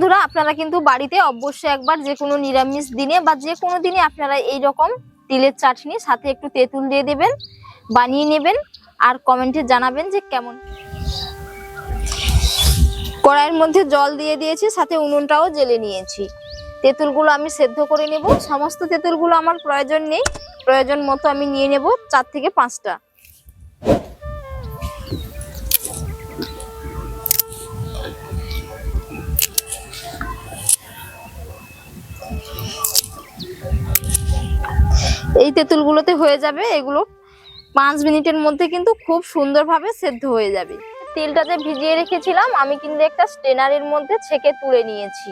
বন্ধুরা, আপনারা কিন্তু বাড়িতে অবশ্যই একবার যে কোনো নিরামিষ দিনে বা যে কোনো দিনে আপনারা এই রকম তিলের চাটনি, সাথে একটু তেঁতুল দিয়ে দেবেন, বানিয়ে নেবেন আর কমেন্টে জানাবেন যে কেমন। কড়াইয়ের মধ্যে জল দিয়ে দিয়েছি, সাথে উনুনটাও জেলে নিয়েছি। তেঁতুলগুলো আমি সেদ্ধ করে নেব। সমস্ত তেঁতুলগুলো আমার প্রয়োজন নেই। প্রয়োজন মতো আমি নিয়ে নেব চার থেকে পাঁচটা। এই তেঁতুলগুলোতে হয়ে যাবে, এগুলো পাঁচ মিনিটের মধ্যে কিন্তু খুব সুন্দরভাবে সেদ্ধ হয়ে যাবে। তেলটা যে ভিজিয়ে রেখেছিলাম, আমি কিন্তু একটা স্টেনারের মধ্যে ছেঁকে তুলে নিয়েছি।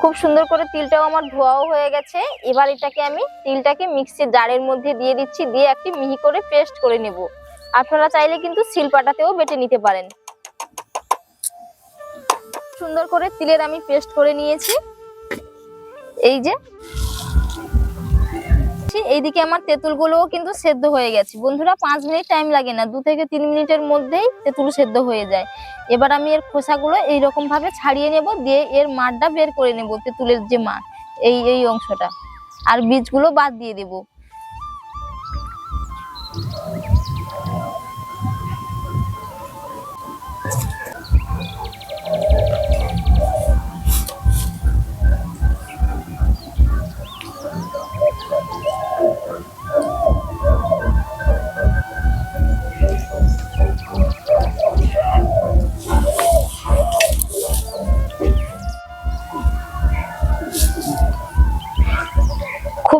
খুব সুন্দর করে তিলটাও আমার ধোয়াও হয়ে গেছে। এবার এটাকে আমি, তিলটাকে মিক্সির জারের মধ্যে দিয়ে দিচ্ছি, দিয়ে একটি মিহি করে পেস্ট করে নেব। আপনারা চাইলে কিন্তু শিলপাটাতেও বেটে নিতে পারেন। সুন্দর করে তিলের আমি পেস্ট করে নিয়েছি। এই যে এইদিকে আমার তেঁতুলগুলোও কিন্তু সেদ্ধ হয়ে গেছে। বন্ধুরা, পাঁচ মিনিট টাইম লাগে না। দু থেকে তিন মিনিটের মধ্যেই তেঁতুল সেদ্ধ হয়ে যায়। এবার আমি এর খোসাগুলো এইরকম ভাবে ছাড়িয়ে নেব, দিয়ে এর মাঠটা বের করে নেব, তেঁতুলের যে মাঠ এই এই অংশটা। আর বীজগুলো বাদ দিয়ে দেব।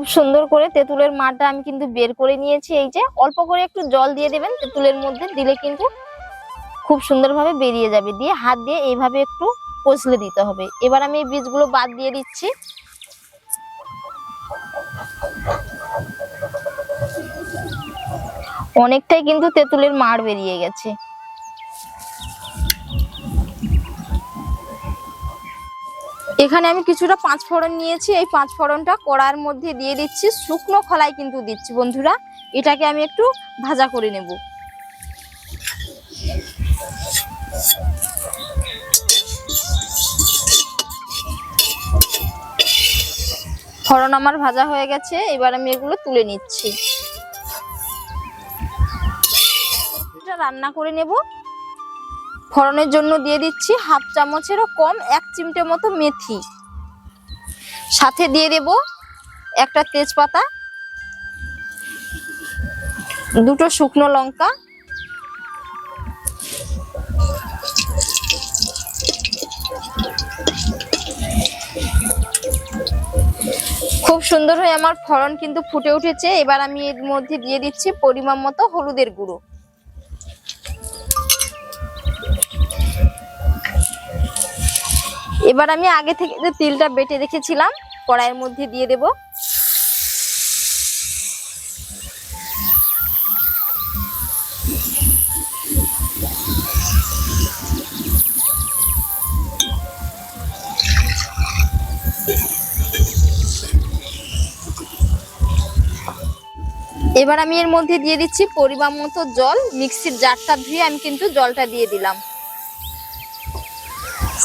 খুব সুন্দর করে তেঁতুলের মাঠটা আমি কিন্তু বের করে নিয়েছি। এই যে অল্প করে একটু জল দিয়ে দেবেন, তেঁতুলের মধ্যে দিলে কিন্তু খুব সুন্দরভাবে বেরিয়ে যাবে। দিয়ে হাত দিয়ে এইভাবে একটু কষলে দিতে হবে। এবার আমি এই বীজগুলো বাদ দিয়ে দিচ্ছি। অনেকটাই কিন্তু তেঁতুলের মাড় বেরিয়ে গেছে। এখানে আমি কিছুটা পাঁচ ফোড়ন নিয়েছি। এই পাঁচ ফোড়নটা কড়ার মধ্যে দিয়ে দিচ্ছি। শুকনো খোলাই কিন্তু দিচ্ছি বন্ধুরা। এটাকে আমি একটু ভাজা করে নেব। ফোড়ন আমার ভাজা হয়ে গেছে। এবার আমি এগুলো তুলে নিচ্ছি। রান্না করে নেব। ফোড়নের জন্য দিয়ে দিচ্ছি হাফ চামচেরও কম, এক চিমটে মতো মেথি। সাথে দিয়ে দেব একটা তেজপাতা, দুটো শুকনো লঙ্কা, খুব সুন্দর হয়ে আমার ফড়ন কিন্তু ফুটে উঠেছে। এবার আমি এর মধ্যে দিয়ে দিচ্ছি পরিমাণ মতো হলুদের গুঁড়ো। এবার আমি আগে থেকে যে তিলটা বেটে রেখেছিলাম, কড়াইয়ের মধ্যে দিয়ে দেব। এবার আমি এর মধ্যে দিয়ে দিচ্ছি পরিমাণ মতো জল। মিক্সির জারটা ধুয়ে আমি কিন্তু জলটা দিয়ে দিলাম।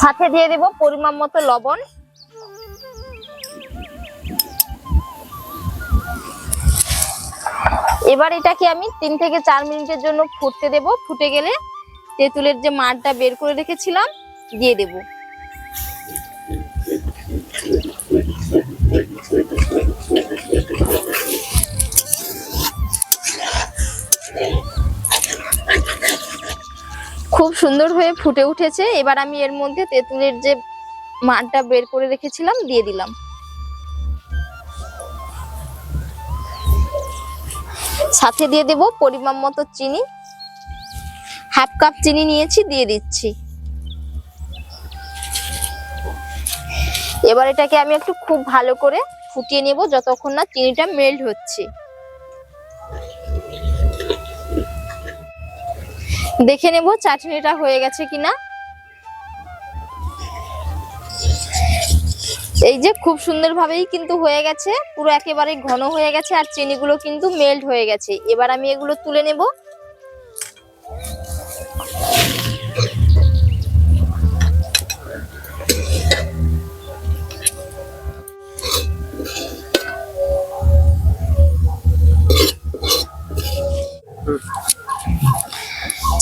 সাথে দিয়ে দেব পরিমাণ মতো লবণ। এবার এটাকে আমি তিন থেকে চার মিনিটের জন্য ফুটতে দেব। ফুটে গেলে তেঁতুলের যে মাঠটা বের করে রেখেছিলাম, দিয়ে দেব। সুন্দর হয়ে ফুটে উঠেছে। এবার আমি এর মধ্যে তেঁতুলের যে মাঠটা বের করে রেখেছিলাম, দিয়ে দিলাম। সাথে দিয়ে দেব পরিমাণ মতো চিনি। হাফ কাপ চিনি নিয়েছি, দিয়ে দিচ্ছি। এবার এটাকে আমি একটু খুব ভালো করে ফুটিয়ে নেব, যতক্ষণ না চিনিটা মেল্ট হচ্ছে। দেখে নেব চাটনিটা হয়ে গেছে কিনা। এই যে খুব সুন্দরভাবেই কিন্তু হয়ে গেছে, পুরো একেবারে ঘন হয়ে গেছে আর চিনিগুলো কিন্তু মেল্ট হয়ে গেছে। এবার আমি এগুলো তুলে নেব।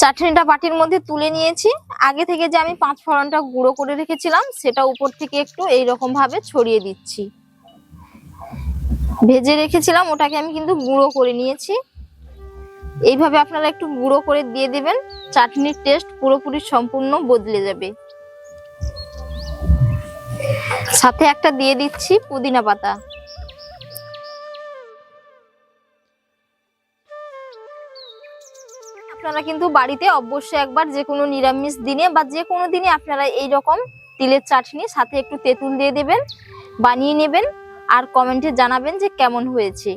চাটনিটা বাটির মধ্যে তুলে নিয়েছি। আগে থেকে যে আমি পাঁচ ফোড়নটা গুঁড়ো করে রেখেছিলাম, সেটা উপর থেকে একটু এই রকম ভাবে ছড়িয়ে দিচ্ছি। ভেজে রেখেছিলাম, ওটাকে আমি কিন্তু গুঁড়ো করে নিয়েছি। এইভাবে আপনারা একটু গুঁড়ো করে দিয়ে দেবেন, চাটনির টেস্ট পুরোপুরি সম্পূর্ণ বদলে যাবে। সাথে একটা দিয়ে দিচ্ছি পুদিনা পাতা। আপনারা কিন্তু বাড়িতে অবশ্যই একবার যে কোনো নিরামিষ দিনে বা যে কোনো দিনে আপনারা এই রকম তিলের চাটনি, সাথে একটু তেঁতুল দিয়ে দেবেন, বানিয়ে নেবেন আর কমেন্টে জানাবেন যে কেমন হয়েছে।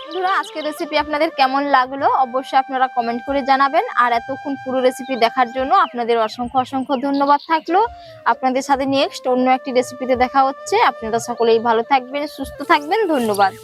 বন্ধুরা, আজকের রেসিপি আপনাদের কেমন লাগল অবশ্যই আপনারা কমেন্ট করে জানাবেন। আর এতক্ষণ পুরো রেসিপি দেখার জন্য আপনাদের অসংখ্য অসংখ্য ধন্যবাদ থাকল। আপনাদের সাথে নেক্সট অন্য একটি রেসিপিতে দেখা হচ্ছে। আপনারা সকলেই ভালো থাকবেন, সুস্থ থাকবেন। ধন্যবাদ।